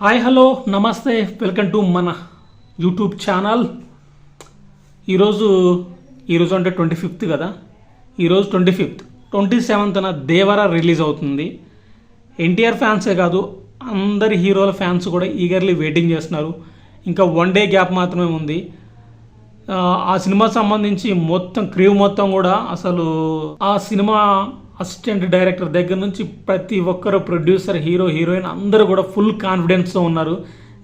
Hi hello నమస్తే welcome to మన YouTube channel. ఈరోజు ఈరోజు అంటే ట్వంటీ ఫిఫ్త్ కదా? ఈరోజు ట్వంటీ ఫిఫ్త్. ట్వంటీ సెవెంత్న దేవర రిలీజ్ అవుతుంది. ఎన్టీఆర్ ఫ్యాన్సే కాదు అందరి హీరోల ఫ్యాన్స్ కూడా ఈగర్లీ వెయిటింగ్ చేస్తున్నారు. ఇంకా వన్ డే గ్యాప్ మాత్రమే ఉంది. ఆ, ఆ సినిమా సంబంధించి మొత్తం క్రీవ్ మొత్తం కూడా అసలు ఆ సినిమా అసిస్టెంట్ డైరెక్టర్ దగ్గర నుంచి ప్రతి ఒక్కరు ప్రొడ్యూసర్ హీరో హీరోయిన్ అందరూ కూడా ఫుల్ కాన్ఫిడెన్స్తో ఉన్నారు.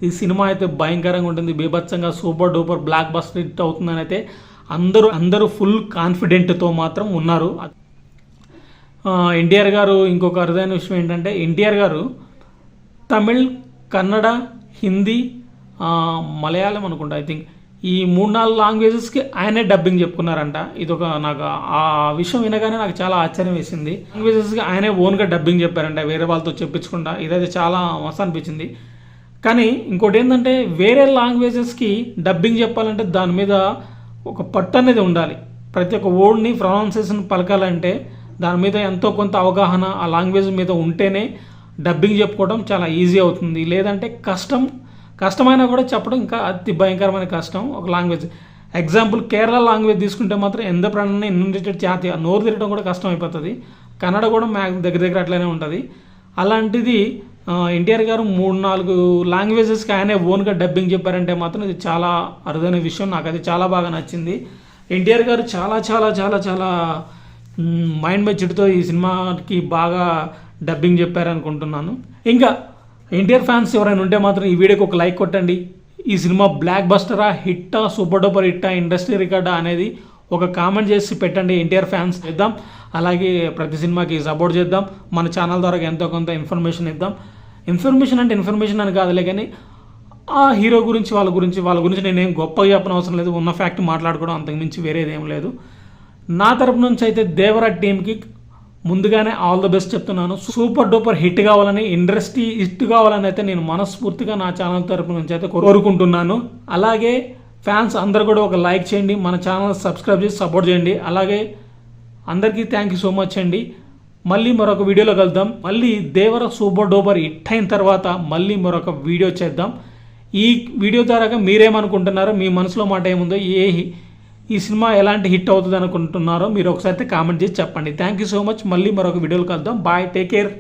ఈ సినిమా అయితే భయంకరంగా ఉంటుంది. బీభత్సంగా super duper blockbuster hit అవుతుందని అయితే అందరూ అందరూ ఫుల్ కాన్ఫిడెంట్తో మాత్రం ఉన్నారు. ఎన్టీఆర్ గారు ఇంకొక అరుదైన విషయం ఏంటంటే ఎన్టీఆర్ గారు తమిళ్ కన్నడ హిందీ మలయాళం అనుకుంటా ఐ థింక్ ఈ మూడు నాలుగు లాంగ్వేజెస్కి ఆయనే డబ్బింగ్ చెప్పుకున్నారంట. ఇది ఒక నాకు ఆ విషయం వినగానే నాకు చాలా ఆశ్చర్యం వేసింది. లాంగ్వేజెస్కి ఆయనే ఓన్గా డబ్బింగ్ చెప్పారంట వేరే వాళ్ళతో చెప్పించకుండా. ఇదైతే చాలా మస్తు అనిపించింది. కానీ ఇంకోటి ఏంటంటే వేరే లాంగ్వేజెస్కి డబ్బింగ్ చెప్పాలంటే దాని మీద ఒక పట్టు అనేది ఉండాలి. ప్రతి ఒక్క వర్డ్ని ప్రొనౌన్సియేషన్ పలకాలంటే దాని మీద ఎంతో కొంత అవగాహన ఆ లాంగ్వేజ్ మీద ఉంటేనే డబ్బింగ్ చెప్పుకోవడం చాలా ఈజీ అవుతుంది. లేదంటే కష్టం కష్టమైనా కూడా చెప్పడం ఇంకా అతి భయంకరమైన కష్టం. ఒక లాంగ్వేజ్. ఎగ్జాంపుల్ కేరళ లాంగ్వేజ్ తీసుకుంటే మాత్రం ఎంత ప్రాణాన్ని ఎన్నుండేటట్టు చేతి నోరు తిరగడం కూడా కష్టం అయిపోతుంది కన్నడ కూడా మ్యాక్ దగ్గర దగ్గర అట్లనే ఉంటుంది. అలాంటిది ఎన్టీఆర్ గారు మూడు నాలుగు లాంగ్వేజెస్కి ఆయనే ఓన్గా డబ్బింగ్ చెప్పారంటే మాత్రం ఇది చాలా అరుదైన విషయం. నాకు అది చాలా బాగా నచ్చింది. ఎన్టీఆర్ గారు చాలా చాలా చాలా చాలా మైండ్ మెచ్యూర్తో ఈ సినిమాకి బాగా డబ్బింగ్ చెప్పారనుకుంటున్నాను. ఇంకా ఎన్టీఆర్ ఫ్యాన్స్ ఎవరైనా ఉంటే మాత్రం ఈ వీడియోకి ఒక లైక్ కొట్టండి. ఈ సినిమా బ్లాక్ బస్టరా హిట్టా సూపర్ డూపర్ హిట్టా ఇండస్ట్రీ రికార్డా అనేది ఒక కామెంట్ చేసి పెట్టండి ఎన్టీఆర్ ఫ్యాన్స్ ఇద్దాం అలాగే ప్రతి సినిమాకి సపోర్ట్ చేద్దాం. మన ఛానల్ ద్వారా ఎంతో కొంత ఇన్ఫర్మేషన్ ఇద్దాం. ఇన్ఫర్మేషన్ అంటే ఇన్ఫర్మేషన్ అని కాదులే కానీ ఆ హీరో గురించి వాళ్ళ గురించి వాళ్ళ గురించి నేనేం గొప్పగా చెప్పిన అవసరం లేదు. ఉన్న ఫ్యాక్ట్ మాట్లాడుకోవడం అంతకుమించి వేరేది ఏం లేదు. నా తరపు నుంచి అయితే దేవరా టీంకి ముందుగానే ఆల్ ద బెస్ట్ చెప్తున్నాను. సూపర్ డూపర్ హిట్ కావాలని ఇండస్ట్రీ హిట్ కావాలని అయితే నేను మనస్ఫూర్తిగా నా ఛానల్ తరపు నుంచి అయితే కోరుకుంటున్నాను. అలాగే ఫ్యాన్స్ అందరు కూడా ఒక లైక్ చేయండి మన ఛానల్ సబ్స్క్రైబ్ చేసి సపోర్ట్ చేయండి. అలాగే అందరికీ థ్యాంక్ యూ సో మచ్ అండి. మళ్ళీ మరొక వీడియోలో కలుద్దాం. మళ్ళీ దేవర సూపర్ డూపర్ హిట్ అయిన తర్వాత మళ్ళీ మరొక వీడియో చేద్దాం. ఈ వీడియో ద్వారా మీరేమనుకుంటున్నారో మీ మనసులో మాట ఏముందో ఏ ఈ సినిమా ఎలాంటి హిట్ అవుతుంది అనుకుంటున్నారో మీరు ఒకసారి అయితే కామెంట్ చేసి చెప్పండి. థ్యాంక్ యూ సో మచ్ మళ్ళీ మరొక వీడియోలు కలుద్దాం. Bye take care